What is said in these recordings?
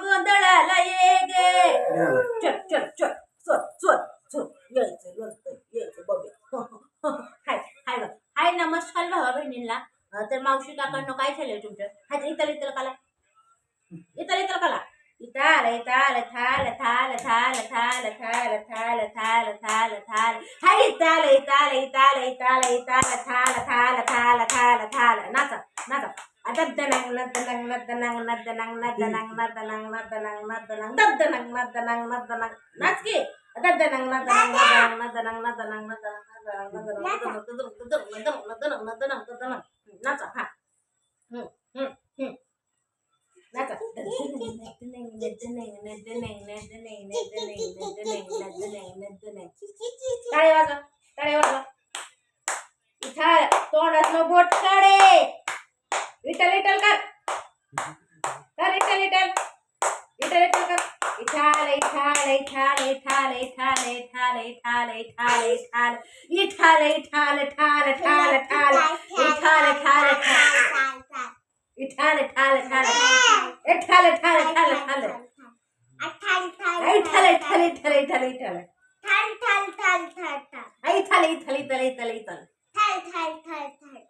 गोंधळाला ये गे. चल चल चल. चल चल चल यायचं नंतर यायचं बघूया हाय हाय हाय नमस्कार भावा बहिणींना. तर मावशी काकांनो काय झालंय तुमचं? हाय इथं इथं कला. इथं इथं कला. इताल इताल थाल थाल थाल थाल थाल थाल थाल थाल थाल. हाय इताल थाल थाल थाल थाल थाल नाचा नाचा दनांगना दनांगना दनांगना दनांगना इथं तोंडातलं बोट काढे विठ्ठल विठ्ठल कर कर विठ्ठल विठ्ठल विठ्ठल विठ्ठल कर इथाल इथाल इथाल इथाल इथाल इथाल इथाल इथाल इथाल इथाल इथाल ठाल ठाल ठाल इथाल ठाल ठाल इथाल ठाल ठाल इथाल ठाल ठाल ठाल इथाल इथाल इथाल इथाल इथाल इथाल इथाल इथाल इथाल इथाल थाल थाल थाल थाल थाल थाल थाल इथाल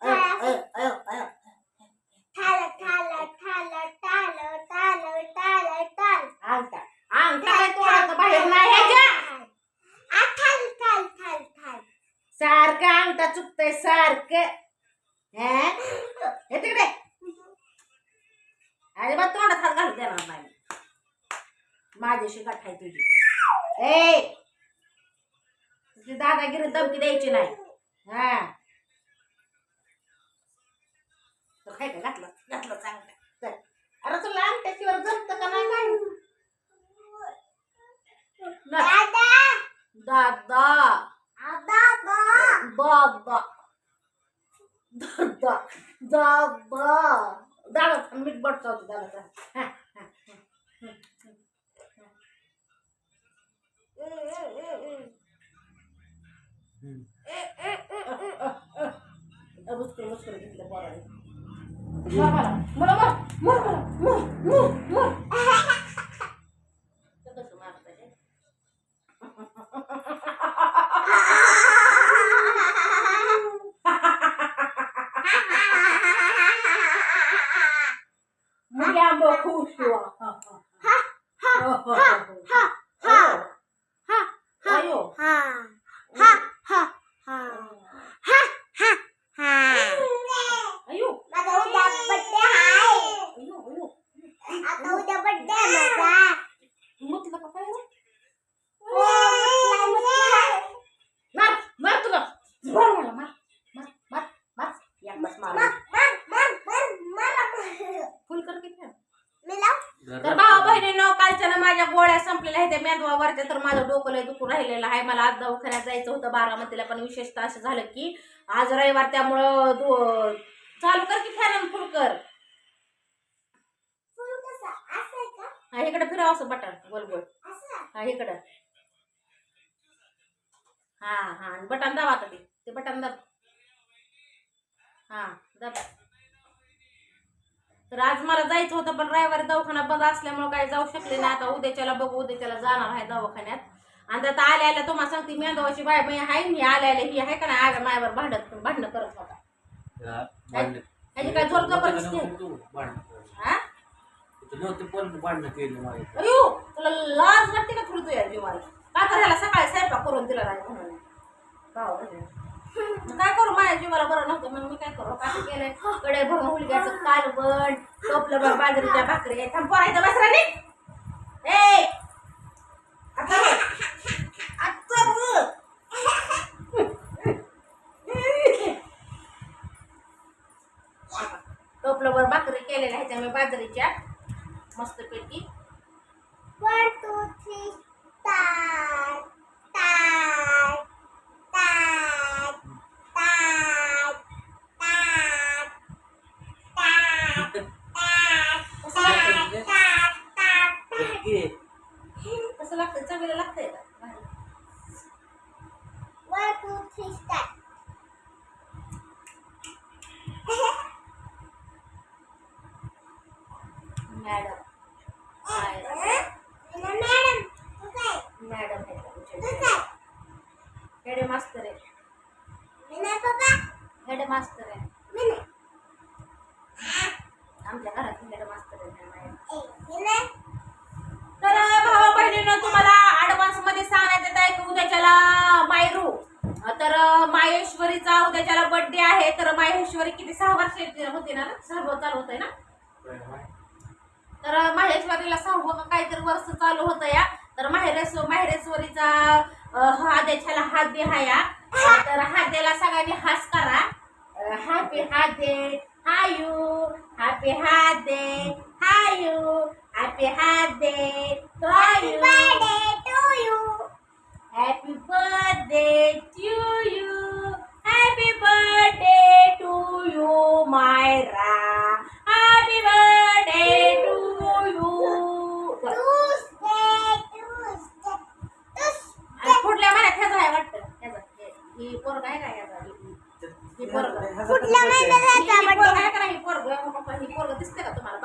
तुझी दादागिरी धमकी द्यायची नाही. हा. तर काय काय घातलं? घातलं चांगलं. अरे तुला अंगठ्याशिवर जमतं का नाही काय? ना. दादा. बाबा दादा. दादा. दादा. मीठ बडचा होता दादा हा, हा, हा. मुस्कर मुस्कर घेतलं पोराने मला मला मला मला मला मला कसं मारतं हे? मुली आंबा खुश हुआ अयो अयो अयो अयो म्हटलं का काय रे? मार मार तुला मार मला मार मार मार मार एकदाच मार फुल कर किती तर भावा बहिणीनं कालच्या माझ्या संपलेल्या आहेत त्या मेंदवावरच्या तर माझं डोकं लय दुखून राहिलेलं आहे. मला आज दवाखान्यात जायचं होतं बारामतीला पण विशेषतः असं झालं की आज रविवार त्यामुळं चालू कर की फॅन फुल कर. हा इकडे फिरावं असं बटन गोल गोल. हा इकडं. हा हा बटन दाब आता ते. ते बटन दाब. हा दाब. तर आज मला जायचं होतं पण रविवारी दवाखाना बंद असल्यामुळे काही जाऊ शकले नाही. आता उद्याच्याला बघू उद्याच्याला जाणार आहे दवाखान्यात. आणि आता आल्या आल्या तुम्हाला सांगते मेंदवाची बाय बाई आहे ही आल्या आल्या ही आहे का नाही आल्या मायावर भांडत भांडणं करत होता. काय? जोर जबरदस्ती? हा? अयो तुला लाज वाटते का थोडी तुझ्या जीवाला? का तर ह्याला सकाळी स्वयंपाक करून दिला नाही म्हणून? काय करू? माझ्या जीवाला बरं नव्हतं मग मी काय करू? काय केलंय? कडे भरून मुलग्याचं कालवण टोपलं बरं बाजरीच्या भाकरी थांब पोरायचं बसराने ए! आता बरं आता भाकरी केलेल्या ह्याच्या मी बाजरीच्या मस्तपैकी कसं लागतं चवीला लागतंय का? One madam. मास्तर आहे आमच्या घरात मास्तर आहे तर भावा बहिणीनं तुम्हाला ऍडव्हान्समध्ये सांगण्यात येत आहे की उद्याच्याला मायरू. तर माहेश्वरीचा उद्याच्याला बर्थडे आहे. तर माहेश्वरी किती सहा वर्ष होते ना सहावं चालू होत आहे ना? तर माहेश्वरीला सहावं काहीतरी वर्ष चालू होतं या. तर माहेरेश माहेरेश्वरीचा हा देशाला हात दे हा या. तर तर हाद्याला सगळ्यांनी हास करा. हॅपी हात दे हायू यू हॅपी हात दे हाय यू हॅपी हात दे hi you birthday to you happy birthday to you happy birthday to you Myra happy birthday to you Tuesday Tuesday Tuesday कुठल्या महिन्यात ह्याचा आहे वाटतं. ह्याचा. हे- ही पोरग आहे का ह्याचा? ही- ही पोरग. कुठल्या महिन्यात ही ह्याचा पोरग birthday? आहे का नाही? ही पोरग. बाबा ही पोरग दिसते का तुम्हाला?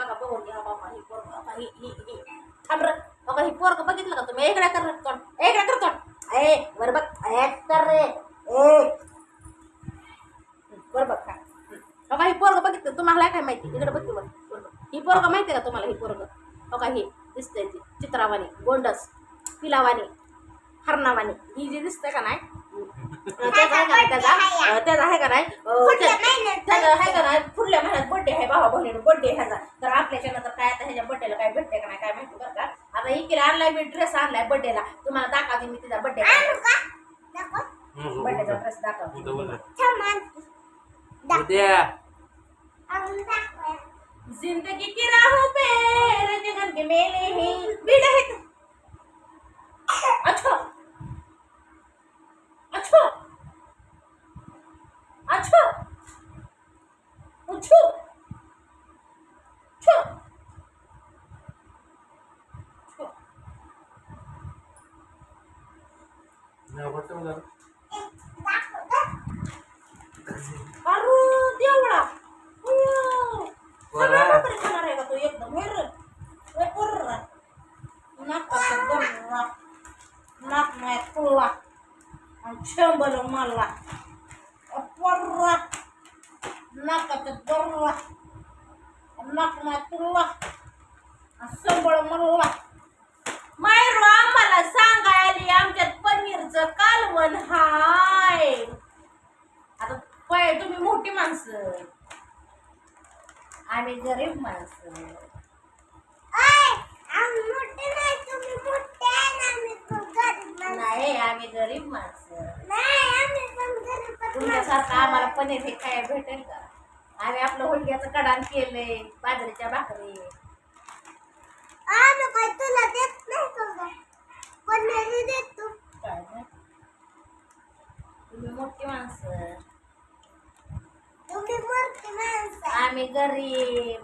तुम्ही इकडे कर तोंड इकडे कर तोंड ए वर बघ. कर रे. वर बघ का बघा ही पोरग बघितलं तुम्हाला काय माहिती? इकडे बघ बघ. ही पोरग माहिती का तुम्हाला ही पोरग? बघा ही दिसते ती. चित्रावाणी गोंडस पिलावाणी हरणावाणी. ही जी दिसते का नाही? त्याचा आहे का नाही त्याचा? आहे का नाही? त्याचा आहे का नाही? पुढल्या महिन्यात बर्थडे आहे भावा बहिणीनं बर्थडे ह्याचा. तर आपल्याच्या नंतर काय आता ह्याच्या बर्थडेला काय भेटते का नाही काय माहिती का? आता इकडे आणलाय मी ड्रेस आणलाय बर्थडेला तुम्हाला दाखवते मी तिचा बर्थडे आणू का नको बर्थडेचा ड्रेस दाखवते. ज़िंदगी की राहों पे रंजन के मेले हैं। भीड़ है तो- अच्छा। अच्छा। अच्छा। दाखव गं. अरे देवळा. सगळ्या खाणार आहे का तू एकदम? होय रे? पोरं. नाकाचा गल्ला, नाक नाही फुलला आणि शेंबल मारला. पर्रा नाकाचा गल्ला नाक नाही फुलला आणि शेंबळ मारला. मायरू आम्हाला सांगाय आली कालवण हाय. आता पै तुम्ही मोठी माणसं. आम्ही गरीब माणसं. नाही, आम्ही गरीब माणसं. तुमच्यासारखं. आम्हाला पनीर हे काय भेटेल का? आम्ही आपलं हुलग्याचं कडान केलंय बाजरीच्या भाकरी. तुला देत नाही का गं? पनीर देतो. काय नाही. तुम्ही मोठी माणसं तुम्ही मोठी माणसं. आम्ही गरीब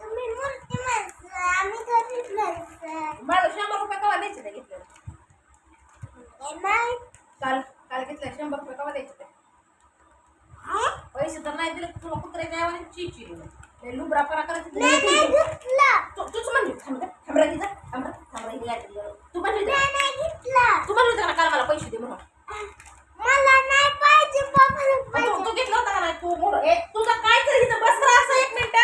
तुम्ही मोठी माणसं, आम्ही गरीब माणसं. मला शंभर रुपये कवा द्यायचे ते घेतलं नाही. काल काल घेतलं शंभर रुपये कवा द्यायचे ते? पैसे तर नाही दिले तुला कुत्र्याच्या आवाज चिची लुबरा परा करायचं तूच म्हणली थांब रे, थांब रे तिथं, थांब रे, थांब रे, हिला यायचं बरं. तू म्हणली होती नाही, ना, नाही घेतलं. तू म्हणली होती ना काल मला पैसे दे म्हणून मला नाही पाहिजे पप्पाला तू पाहिजे. तू घेतलं होतं का नाही तू मोर ए तुझं काय तरी इथं बस रे असं एक मिनिट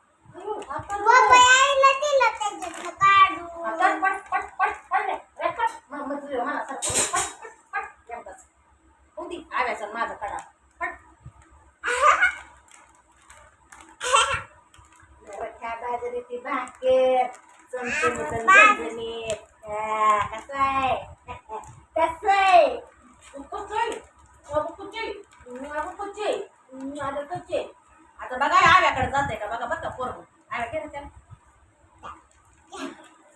पप्पा यायला दिलं त्याच्यातलं काढून. पट पट पट पट रे, रे, पट. मग- मग तुझं मला सारखं पट पट पट एकदाच. होती आव्याचं माझं कडा पट रख्या बाजरीची भाकर चमचमीत कसं आहे कसं आहे कसं आहे अगं कुचे अगं आता बघा हे आव्याकडे जाते का? बघा बघा पोरग आव्या केलं त्याला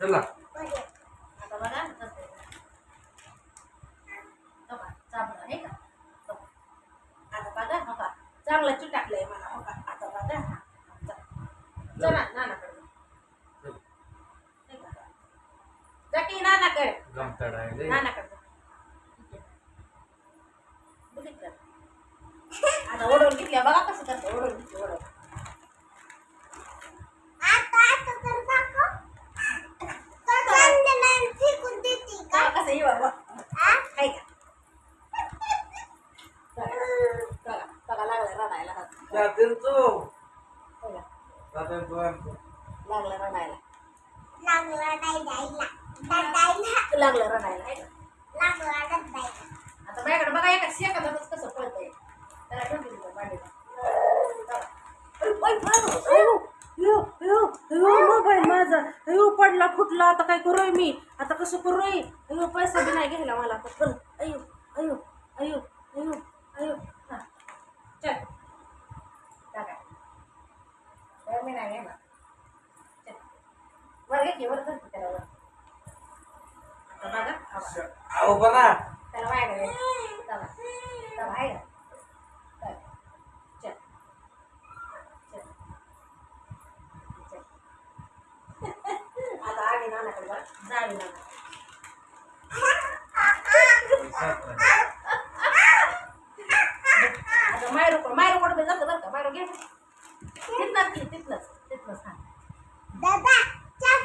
चला बरं. आता बघा जाते बघा चांगलं आहे का बघा. आता बघा हो का चांगलं चिटाकलंय मला हो का आता बघा हा, आता चला नानाकडे जा. नाही का? जा की नानाकडे गमताड आहे लय. नानाकडे जा. बघितलं? आता ओढवून घेतल्या बघा कसं करतं ओढवून घेतली ओढवून आता असं तर दाखव. तर चांदण्याला फेकून देते का? काय कसं येऊ बघ हा? हाय का बघा बघा लागलं रडायला हात. जातील तू बघा, जातील तू आमचं. लागलं रडायला लागला डायडायला. डायडायला. लागलं रडायला हाय का लागला डायडायला. आता माझ्याकडे बघा एका सेकंदातच कसं पळतंय त्याला ठेवून दिली मांडीला. मोबाईल माझा अयो पडला फुटला आता काय करूय मी? आता कसं करूय अयो पैसा बी नाही घ्यायला मला आता. चल. अयो अयो अयो अयो अयो. हा. चल. टाका. मी नाही घेणार चल. वर घे वर धर की त्याला वर. आता बघा. अहो बना त्याला माझ्याकडे चला. चला आहे का चल चल चल चल आता आली नानाकडे बघ जावे लागत आता मायरो कोण मायरो कोण जातं बरं का? मायरो घे. तिथनंच घे तिथनंच तिथनंच हा दादा, चल.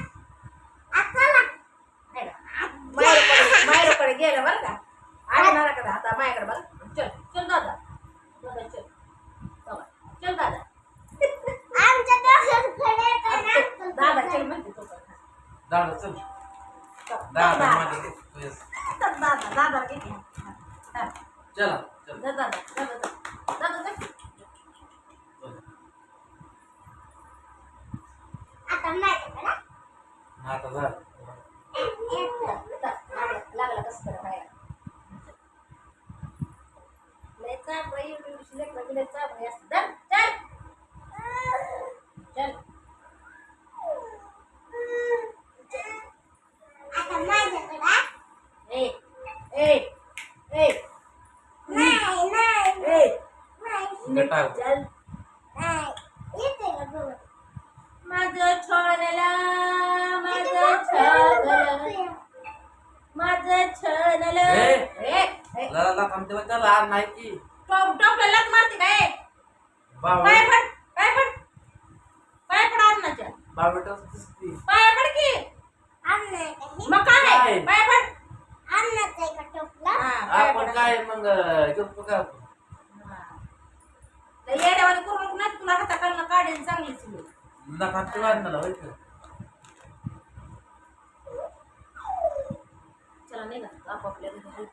आता ला. आहे का मायरोकडे मायरोकडे गेलं बरं का आली नानाकडे आता माझ्याकडे बघ चल चल दादा दादा चल चला, चल दादा आमच्या दोघांकडे तर नाचतो. दादा चल म्हणते तो पण. दादा चल चल, दादा दादा माझे तुझे- चल, दादा दादा घे की. हा, चला चल जा दादा दादा जा. दादा जा. चल. आता माझ्याकडे. आता जा जा, लागलं लागलं कसं करा बाहेर लय चाबरं आहे, एवढी लेकरं लय चाबरं असतात. चल चल. ए ए ए नाही, नाही, ए बघ. माझं छोनला माझं छगल माझं छनल ए. ए ए लला थांबते बा त्याला नाही की टॉप टॉपला लात मारते काय पाय पड पाय पड पाय पड अन्नाच्या बाबेटाच दिसती पाय पड की अन्नाचं आहे. मग काय? पाय पड अन्नाचं आहे का टोपलं? हा, पाय आपण पड. काय मग का हा. लय येड्यावानी करू नको ना तुला हाताखालनं काढेल चांगलीच मी नका ते वाढणार होय का? चला नाही का आपापल्या घरी.